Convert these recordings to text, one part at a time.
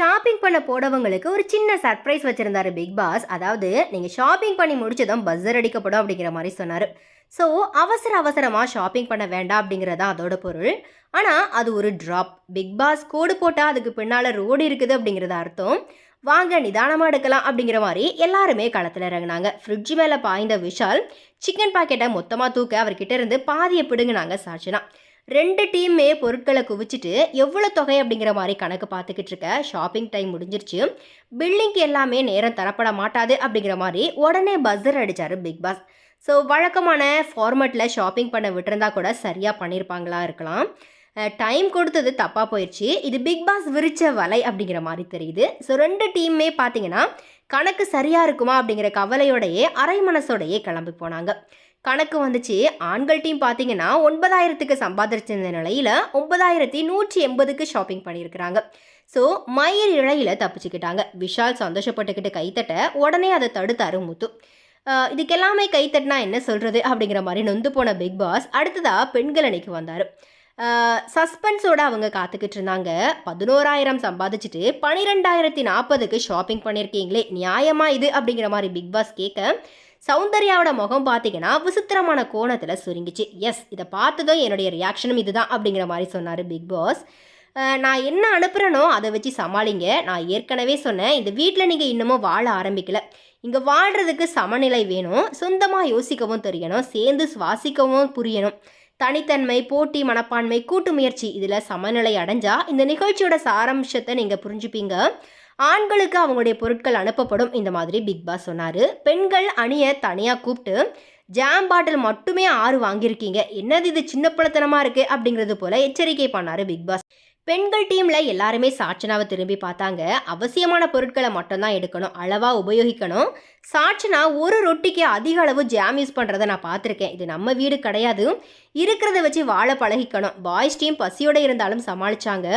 Shopping பண்ண போனவங்களுக்கு ஒரு சின்ன சர்ப்ரைஸ் வச்சுருந்தாரு பிக் பாஸ். அதாவது நீங்கள் ஷாப்பிங் பண்ணி முடிச்சதும் பஸ்ஸர் அடிக்கப்படும் அப்படிங்கிற மாதிரி சொன்னார். ஸோ அவசர அவசரமாக ஷாப்பிங் பண்ண வேண்டாம் அப்படிங்கிறது தான் அதோட பொருள். ஆனால் அது ஒரு ட்ராப் பிக் பாஸ் கோடு போட்டால் அதுக்கு பின்னால் ரோடு இருக்குது அப்படிங்கிறது அர்த்தம். வாங்க நிதானமாக எடுக்கலாம் அப்படிங்கிற மாதிரி எல்லாருமே களத்தில் இறங்கினாங்க. ஃப்ரிட்ஜ் மேலே பாய்ந்த விஷால் சிக்கன் பாக்கெட்டை மொத்தமாக தூக்க அவர்கிட்ட இருந்து பாதியை பிடுங்கினாங்க சாட்சினா. ரெண்டு டீமே பொருட்களை குவிச்சிட்டு எவ்வளோ தொகை அப்படிங்கிற மாதிரி கணக்கு பார்த்துக்கிட்டு இருக்க. ஷாப்பிங் டைம் முடிஞ்சிருச்சு. பில்லிங்க்கு எல்லாமே நேரம் தரப்பட மாட்டாது அப்படிங்கிற மாதிரி உடனே பஸ்ஸர் அடித்தார் பிக் பாஸ். ஸோ வழக்கமான ஃபார்மேட்டில் ஷாப்பிங் பண்ண விட்டுருந்தா கூட சரியாக பண்ணியிருப்பாங்களா இருக்கலாம். டைம் கொடுத்தது தப்பாக போயிடுச்சு இது பிக் பாஸ் விரிச்ச வலை அப்படிங்கிற மாதிரி தெரியுது. ஸோ ரெண்டு டீம்மே பார்த்தீங்கன்னா கணக்கு சரியாக இருக்குமா அப்படிங்கிற கவலையோடையே அரை மனசோடையே கிளம்பி போனாங்க. கணக்கு வந்துச்சு. ஆண்கள் டீம் பார்த்தீங்கன்னா ஒன்பதாயிரத்துக்கு சம்பாதிச்சிருந்த நிலையில் ஒன்பதாயிரத்தி நூற்றி எண்பதுக்கு ஷாப்பிங் பண்ணியிருக்கிறாங்க. ஸோ மயிர் இழையில் தப்பிச்சுக்கிட்டாங்க. விஷால் சந்தோஷப்பட்டுக்கிட்டு கைத்தட்ட உடனே அதை தடுத்தாரு முத்து. இதுக்கெல்லாமே கைத்தட்டினா என்ன சொல்கிறது அப்படிங்கிற மாதிரி நொந்து போன பிக் பாஸ் அடுத்ததாக பெண்கள் அணிக்கு வந்தார். சஸ்பென்ஸோடு அவங்க காத்துக்கிட்டு இருந்தாங்க. பதினோராயிரம் சம்பாதிச்சுட்டு பனிரெண்டாயிரத்தி நாற்பதுக்கு ஷாப்பிங் பண்ணியிருக்கீங்களே நியாயமா இது அப்படிங்கிற மாதிரி பிக் பாஸ் கேட்க சௌந்தர்யாவோட முகம் பார்த்தீங்கன்னா விசித்திரமான கோணத்தில் சுருங்கிச்சு. எஸ் இதை பார்த்ததும் என்னுடைய ரியாக்ஷனும் இதுதான் அப்படிங்கிற மாதிரி சொன்னார் பிக் பாஸ் நான் என்ன அனுப்புகிறேனோ அதை வச்சு சமாளிங்க. நான் ஏற்கனவே சொன்னேன் இந்த வீட்டில் நீங்கள் இன்னமும் வாழ ஆரம்பிக்கல. இங்கே வாழ்கிறதுக்கு சமநிலை வேணும். சொந்தமாக யோசிக்கவும் தெரியணும். சேர்ந்து சுவாசிக்கவும் புரியணும். தனித்தன்மை போட்டி மனப்பான்மை கூட்டு முயற்சி இதில் சமநிலை அடைஞ்சால் இந்த நிகழ்ச்சியோட சாராம்சத்தை நீங்கள் புரிஞ்சுப்பீங்க. ஆண்களுக்கு அவங்களுடைய பொருட்கள் அனுப்பப்படும். இந்த மாதிரி பிக் பாஸ் சொன்னார். பெண்கள் அணியை தனியாக கூப்பிட்டு ஜாம் பாட்டில் மட்டுமே ஆறு வாங்கியிருக்கீங்க. என்னது இது சின்ன பழத்தனமாக இருக்குது அப்படிங்கிறது போல எச்சரிக்கை பண்ணார் பிக் பாஸ் பெண்கள் டீமில் எல்லாருமே சாட்சனாவை திரும்பி பார்த்தாங்க. அவசியமான பொருட்களை மட்டும்தான் எடுக்கணும். அளவாக உபயோகிக்கணும். சாட்சனா ஒரு ரொட்டிக்கு அதிக அளவு ஜாம் யூஸ் பண்ணுறதை நான் பார்த்துருக்கேன். இது நம்ம வீடு கிடையாது. இருக்கிறத வச்சு வாழ பழகிக்கணும். பாய்ஸ் டீம் பசியோடு இருந்தாலும் சமாளித்தாங்க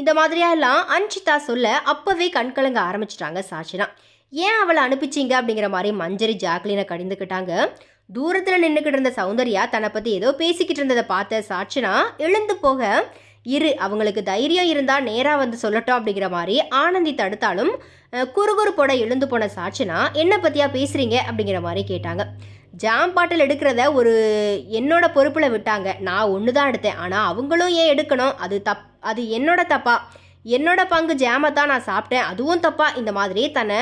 இந்த மாதிரியெல்லாம் அன்ஷிதா சொல்ல அப்போவே கண்கலங்க ஆரம்பிச்சிட்டாங்க சாட்சினா. ஏன் அவளை அனுப்பிச்சிங்க அப்படிங்கிற மாதிரி மஞ்சரி ஜாக்லினை கடிந்துக்கிட்டாங்க. தூரத்தில் நின்றுக்கிட்டு இருந்த சௌந்தர்யா தன்னை பற்றி ஏதோ பேசிக்கிட்டு இருந்ததை பார்த்த சாட்சினா எழுந்து போக இரு அவங்களுக்கு தைரியம் இருந்தால் நேராக வந்து சொல்லட்டும் அப்படிங்கிற மாதிரி ஆனந்தி தடுத்தாலும் அஹ், குறுகுறுப்போட எழுந்து போன சாட்சினா என்னை பற்றியா பேசுகிறீங்க அப்படிங்கிற மாதிரி கேட்டாங்க. ஜாம் பாட்டில் எடுக்கிறத ஒரு என்னோட பொறுப்பில் விட்டாங்க. நான் ஒன்று தான் எடுத்தேன். ஆனால் அவங்களும் ஏன் எடுக்கணும்? அது தப் அது என்னோட தப்பா? என்னோட பங்கு ஜாமை தான் நான் சாப்பிட்டேன். அதுவும் தப்பா? இந்த மாதிரி தன்னை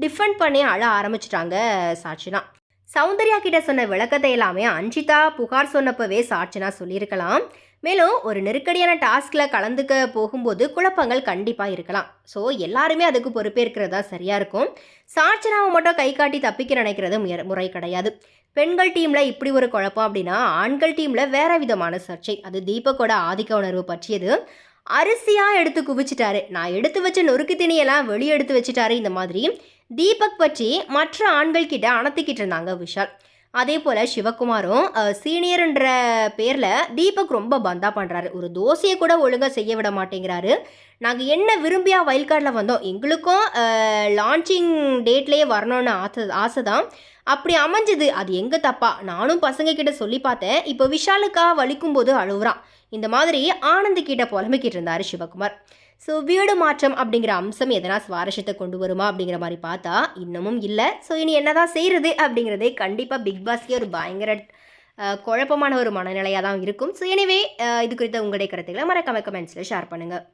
டிஃபெண்ட் பண்ணி அழ ஆரம்பிச்சிட்டாங்க சாட்சினா. சௌந்தர்யா கிட்ட சொன்ன விளக்கத்தை எல்லாமே அஞ்சிதா புகார் சொன்னப்பவே சாட்சினா சொல்லியிருக்கலாம். மேலும் ஒரு நெருக்கடியான டாஸ்கில் கலந்துக்க போகும்போது குழப்பங்கள் கண்டிப்பாக இருக்கலாம். ஸோ எல்லாருமே அதுக்கு பொறுப்பேற்கிறதா சரியாக இருக்கும். சாட்சராவை மட்டும் கை காட்டி தப்பிக்க நினைக்கிறது முறை கிடையாது. பெண்கள் டீமில் இப்படி ஒரு குழப்பம் அப்படின்னா ஆண்கள் டீமில் வேற விதமான சர்ச்சை. அது தீபக்கோட ஆதிக்க உணர்வு பற்றியது. அரிசியாக எடுத்து குவிச்சிட்டாரு. நான் எடுத்து வச்ச நொறுக்கு திணியெல்லாம் வெளியே எடுத்து வச்சிட்டாரு இந்த மாதிரி. தீபக் பற்றி மற்ற ஆண்கள் கிட்ட அணத்திக்கிட்டு இருந்தாங்க விஷால். அதே போல் சிவகுமாரும் சீனியர்ன்ற பேரில் தீபக் ரொம்ப பந்தா பண்ணுறாரு ஒரு தோசையை கூட ஒழுங்காக செய்ய விட மாட்டேங்கிறாரு. நாங்கள் என்ன விரும்பியா வைல்ட் கார்டில் வந்தோம்? எங்களுக்கும் லான்ச்சிங் டேட்லேயே வரணும்னு ஆசை ஆசை தான் அப்படி அமைஞ்சது. அது எங்கே தப்பா? நானும் பசங்க கிட்ட சொல்லி பார்த்தேன். இப்போ விஷாலுக்காக வலிக்கும் போது அழுவுறான். இந்த மாதிரி ஆனந்த் கிட்ட புலம்பிக்கிட்டு இருந்தார் சிவகுமார். ஸோ வீடு மாற்றம் அப்படிங்கிற அம்சம் எதனா சுவாரஸ்யத்தை கொண்டு வருமா அப்படிங்கிற மாதிரி பார்த்தா இன்னமும் இல்லை. ஸோ இனி என்னதான் செய்கிறது அப்படிங்கிறதே கண்டிப்பாக பிக் பாஸ்க்கே ஒரு பயங்கர குழப்பமான ஒரு மனநிலையாக தான் இருக்கும் ஸோ எனவே இது குறித்த உங்களுடைய கருத்துக்களை மறக்காம கமெண்ட்ஸில் ஷேர் பண்ணுங்கள்